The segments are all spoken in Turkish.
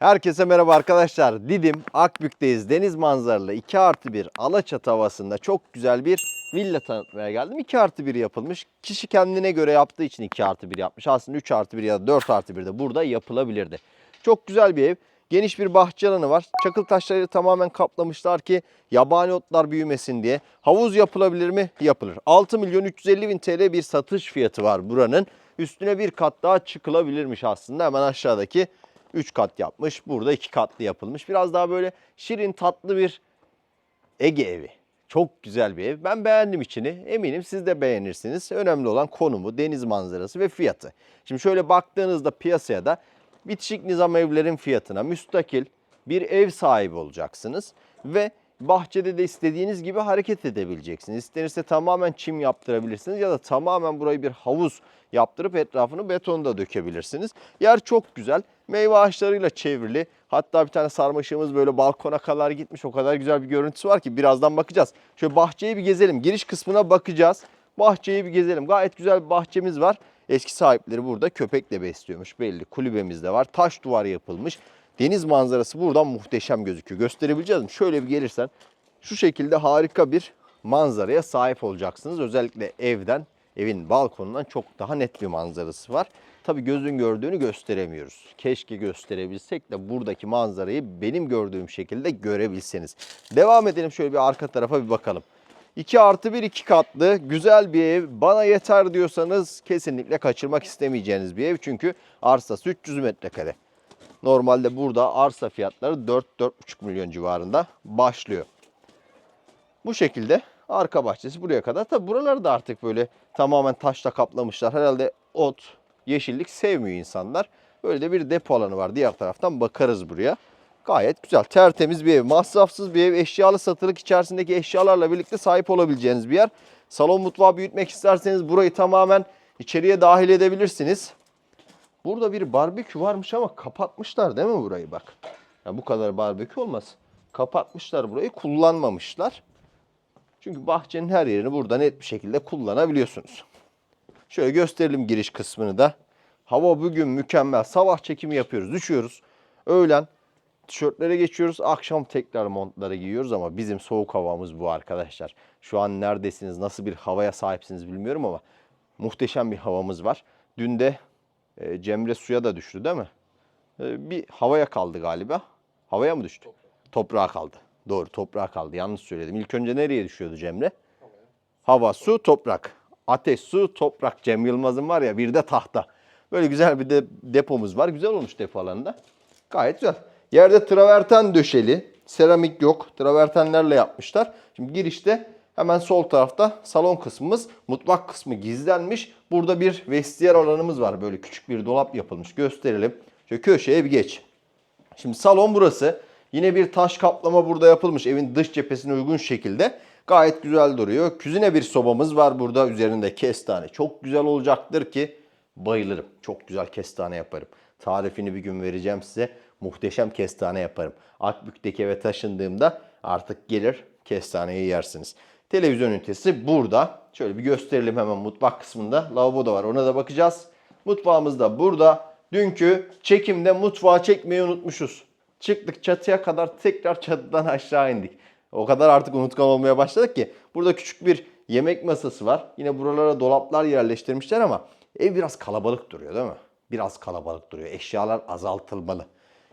Herkese merhaba arkadaşlar. Didim Akbük'teyiz. Deniz manzaralı 2 artı 1 Alaçatı havasında çok güzel bir villa tanıtmaya geldim. 2 artı 1 yapılmış. Kişi kendine göre yaptığı için 2 artı 1 yapmış. Aslında 3 artı 1 ya da 4 artı 1 de burada yapılabilirdi. Çok güzel bir ev. Geniş bir bahçe alanı var. Çakıl taşları tamamen kaplamışlar ki yabani otlar büyümesin diye. Havuz yapılabilir mi? Yapılır. 6 milyon 350 bin TL bir satış fiyatı var buranın. Üstüne bir kat daha çıkılabilirmiş aslında. Hemen aşağıdaki 3 kat yapmış. Burada 2 katlı yapılmış. Biraz daha böyle şirin tatlı bir Ege evi. Çok güzel bir ev. Ben beğendim içini. Eminim siz de beğenirsiniz. Önemli olan konumu, deniz manzarası ve fiyatı. Şimdi şöyle baktığınızda piyasaya da bitişik nizam evlerin fiyatına müstakil bir ev sahibi olacaksınız. Ve bahçede de istediğiniz gibi hareket edebileceksiniz. İstenirse tamamen çim yaptırabilirsiniz ya da tamamen burayı bir havuz yaptırıp etrafını beton da dökebilirsiniz. Yer çok güzel. Meyve ağaçlarıyla çevrili. Hatta bir tane sarmaşığımız böyle balkona kadar gitmiş. O kadar güzel bir görüntüsü var ki birazdan bakacağız. Şöyle bahçeyi bir gezelim. Giriş kısmına bakacağız. Bahçeyi bir gezelim. Gayet güzel bir bahçemiz var. Eski sahipleri burada köpekle besliyormuş belli. Kulübemiz de var. Taş duvar yapılmış. Deniz manzarası buradan muhteşem gözüküyor. Gösterebileceğiz mi? Şöyle bir gelirsen şu şekilde harika bir manzaraya sahip olacaksınız. Özellikle evden, evin balkonundan çok daha net bir manzarası var. Tabii gözün gördüğünü gösteremiyoruz. Keşke gösterebilsek de buradaki manzarayı benim gördüğüm şekilde görebilseniz. Devam edelim şöyle bir arka tarafa bir bakalım. 2 artı 1 iki katlı güzel bir ev. Bana yeter diyorsanız kesinlikle kaçırmak istemeyeceğiniz bir ev. Çünkü arsası 300 metrekare. Normalde burada arsa fiyatları 4-4,5 milyon civarında başlıyor. Bu şekilde arka bahçesi buraya kadar. Tabi buraları da artık böyle tamamen taşla kaplamışlar. Herhalde ot, yeşillik sevmiyor insanlar. Böyle de bir depo alanı var. Diğer taraftan bakarız buraya. Gayet güzel. Tertemiz bir ev. Masrafsız bir ev. Eşyalı satılık içerisindeki eşyalarla birlikte sahip olabileceğiniz bir yer. Salon mutfağı büyütmek isterseniz burayı tamamen içeriye dahil edebilirsiniz. Burada bir barbekü varmış ama kapatmışlar değil mi burayı bak. Ya bu kadar barbekü olmaz. Kapatmışlar burayı kullanmamışlar. Çünkü bahçenin her yerini burada net bir şekilde kullanabiliyorsunuz. Şöyle gösterelim giriş kısmını da. Hava bugün mükemmel. Sabah çekimi yapıyoruz, düşüyoruz. Öğlen tişörtlere geçiyoruz. Akşam tekrar montları giyiyoruz ama bizim soğuk havamız bu arkadaşlar. Şu an neredesiniz, nasıl bir havaya sahipsiniz bilmiyorum ama muhteşem bir havamız var. Dün de e, Cemre suya da düştü değil mi? E, bir havaya kaldı galiba. Havaya mı düştü? Toprağa kaldı. Doğru toprağa kaldı. Yanlış söyledim. İlk önce nereye düşüyordu Cemre? Hava, su, toprak. Ateş, su, toprak. Cem Yılmaz'ın var ya bir de tahta. Böyle güzel bir de depomuz var. Güzel olmuş depo alanında. Gayet güzel. Yerde traverten döşeli. Seramik yok. Travertenlerle yapmışlar. Şimdi girişte hemen sol tarafta salon kısmımız, mutfak kısmı gizlenmiş. Burada bir vestiyer alanımız var. Böyle küçük bir dolap yapılmış. Gösterelim. Şöyle köşeye bir geç. Şimdi salon burası. Yine bir taş kaplama burada yapılmış evin dış cephesine uygun şekilde. Gayet güzel duruyor. Küzine bir sobamız var burada üzerinde kestane. Çok güzel olacaktır ki bayılırım. Çok güzel kestane yaparım. Tarifini bir gün vereceğim size. Muhteşem kestane yaparım. Akbük'teki eve taşındığımda artık gelir kestaneyi yersiniz. Televizyon ünitesi burada. Şöyle bir gösterelim hemen mutfak kısmında. Lavabo da var ona da bakacağız. Mutfağımız da burada. Dünkü çekimde mutfağı çekmeyi unutmuşuz. Çıktık çatıya kadar tekrar çatıdan aşağı indik. O kadar artık unutkan olmaya başladık ki. Burada küçük bir yemek masası var. Yine buralara dolaplar yerleştirmişler ama ev biraz kalabalık duruyor değil mi? Biraz kalabalık duruyor. Eşyalar azaltılmalı.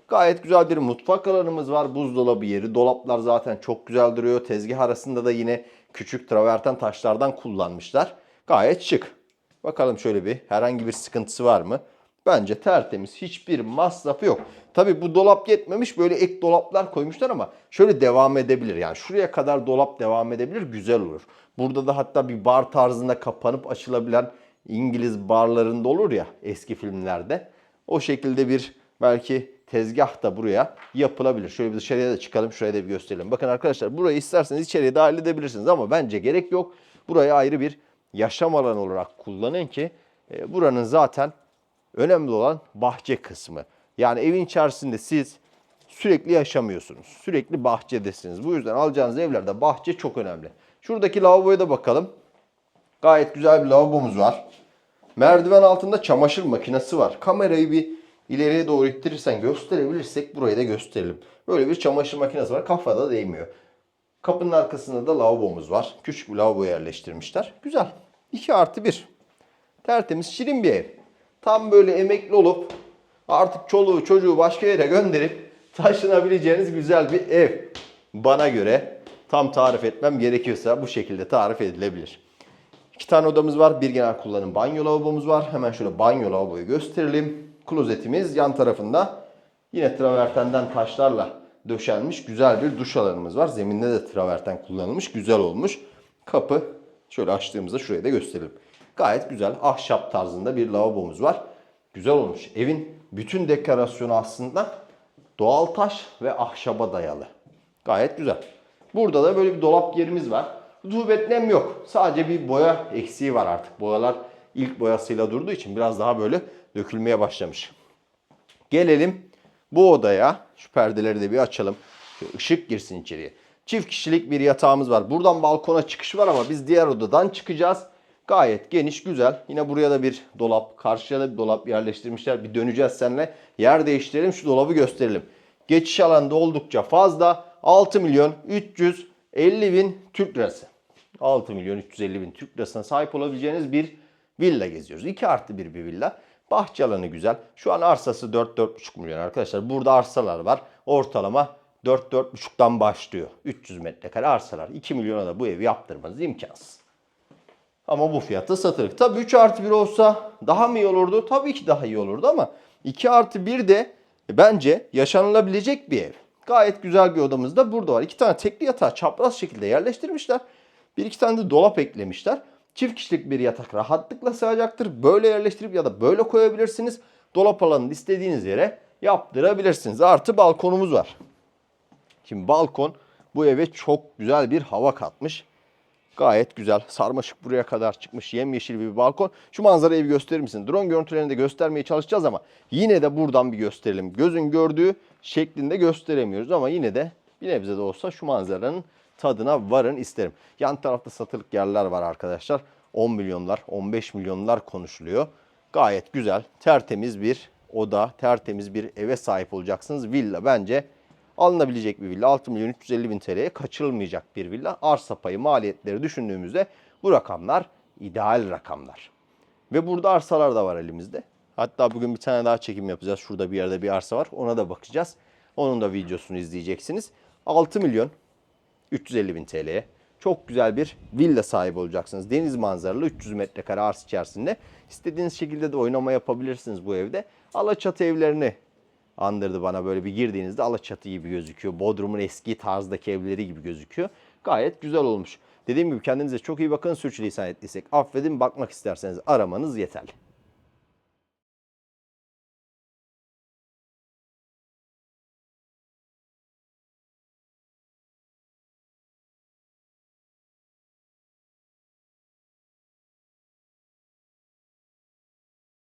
Gayet güzel bir mutfak alanımız var. Buzdolabı yeri. Dolaplar zaten çok güzel duruyor. Tezgah arasında da yine küçük traverten taşlardan kullanmışlar. Gayet şık. Bakalım şöyle bir herhangi bir sıkıntısı var mı? Bence tertemiz. Hiçbir masrafı yok. Tabi bu dolap yetmemiş. Böyle ek dolaplar koymuşlar ama şöyle devam edebilir. Yani şuraya kadar dolap devam edebilir. Güzel olur. Burada da hatta bir bar tarzında kapanıp açılabilen İngiliz barlarında olur ya eski filmlerde. O şekilde bir belki tezgah da buraya yapılabilir. Şöyle bir dışarıya da çıkalım. Şuraya da bir gösterelim. Bakın arkadaşlar burayı isterseniz içeriye dahil edebilirsiniz ama bence gerek yok. Burayı ayrı bir yaşam alanı olarak kullanın ki e, buranın zaten önemli olan bahçe kısmı. Yani evin içerisinde siz sürekli yaşamıyorsunuz. Sürekli bahçedesiniz. Bu yüzden alacağınız evlerde bahçe çok önemli. Şuradaki lavaboya da bakalım. Gayet güzel bir lavabomuz var. Merdiven altında çamaşır makinesi var. Kamerayı bir ileriye doğru ittirirsen gösterebilirsek burayı da gösterelim. Böyle bir çamaşır makinesi var. Kafada değmiyor. Kapının arkasında da lavabomuz var. Küçük bir lavabo yerleştirmişler. Güzel. 2 artı 1. Tertemiz şirin bir ev. Tam böyle emekli olup artık çoluğu çocuğu başka yere gönderip taşınabileceğiniz güzel bir ev. Bana göre tam tarif etmem gerekiyorsa bu şekilde tarif edilebilir. İki tane odamız var. Bir genel kullanım banyo lavabomuz var. Hemen şöyle banyo lavaboyu gösterelim. Klozetimiz yan tarafında. Yine travertenden taşlarla döşenmiş güzel bir duş alanımız var. Zeminde de traverten kullanılmış. Güzel olmuş. Kapı şöyle açtığımızda şurayı da gösterelim. Gayet güzel ahşap tarzında bir lavabomuz var. Güzel olmuş. Evin bütün dekorasyonu aslında doğal taş ve ahşaba dayalı. Gayet güzel. Burada da böyle bir dolap yerimiz var. Rutubet nem yok. Sadece bir boya eksiği var artık. Boyalar ilk boyasıyla durduğu için biraz daha böyle dökülmeye başlamış. Gelelim bu odaya. Şu perdeleri de bir açalım. Şöyle ışık girsin içeriye. Çift kişilik bir yatağımız var. Buradan balkona çıkış var ama biz diğer odadan çıkacağız. Gayet geniş, güzel. Yine buraya da bir dolap, karşıya da bir dolap yerleştirmişler. Bir döneceğiz seninle. Yer değiştirelim, şu dolabı gösterelim. Geçiş alanı da oldukça fazla. 6 milyon 350 bin Türk lirası. 6 milyon 350 bin Türk lirasına sahip olabileceğiniz bir villa geziyoruz. 2 artı 1 bir villa. Bahçe alanı güzel. Şu an arsası 4-4,5 milyon arkadaşlar. Burada arsalar var. Ortalama 4-4,5'tan başlıyor. 300 metrekare arsalar. 2 milyona da bu evi yaptırmanız imkansız. Ama bu fiyata satılır. Tabii 3 artı 1 olsa daha mı iyi olurdu? Tabii ki daha iyi olurdu ama 2 artı 1 de bence yaşanılabilecek bir ev. Gayet güzel bir odamız da burada var. İki tane tekli yatağı çapraz şekilde yerleştirmişler. Bir iki tane de dolap eklemişler. Çift kişilik bir yatak rahatlıkla sığacaktır. Böyle yerleştirip ya da böyle koyabilirsiniz. Dolap alanını istediğiniz yere yaptırabilirsiniz. Artı balkonumuz var. Şimdi balkon bu eve çok güzel bir hava katmış. Gayet güzel. Sarmaşık buraya kadar çıkmış. Yemyeşil bir balkon. Şu manzarayı bir gösterir misin? Drone görüntülerini de göstermeye çalışacağız ama yine de buradan bir gösterelim. Gözün gördüğü şeklinde gösteremiyoruz ama yine de bir nebze de olsa şu manzaranın tadına varın isterim. Yan tarafta satılık yerler var arkadaşlar. 10 milyonlar, 15 milyonlar konuşuluyor. Gayet güzel, tertemiz bir oda, tertemiz bir eve sahip olacaksınız. Villa bence alınabilecek bir villa. 6 milyon 350 bin TL'ye kaçırılmayacak bir villa. Arsa payı maliyetleri düşündüğümüzde bu rakamlar ideal rakamlar. Ve burada arsalar da var elimizde. Hatta bugün bir tane daha çekim yapacağız. Şurada bir yerde bir arsa var. Ona da bakacağız. Onun da videosunu izleyeceksiniz. 6 milyon 350 bin TL'ye çok güzel bir villa sahibi olacaksınız. Deniz manzaralı 300 metrekare arsa içerisinde. İstediğiniz şekilde de oynama yapabilirsiniz bu evde. Alaçatı evlerini andırdı bana böyle bir girdiğinizde Alaçatı gibi gözüküyor. Bodrum'un eski tarzdaki evleri gibi gözüküyor. Gayet güzel olmuş. Dediğim gibi kendinize çok iyi bakın. Sürçülisan ettiysek affedin. Bakmak isterseniz aramanız yeterli.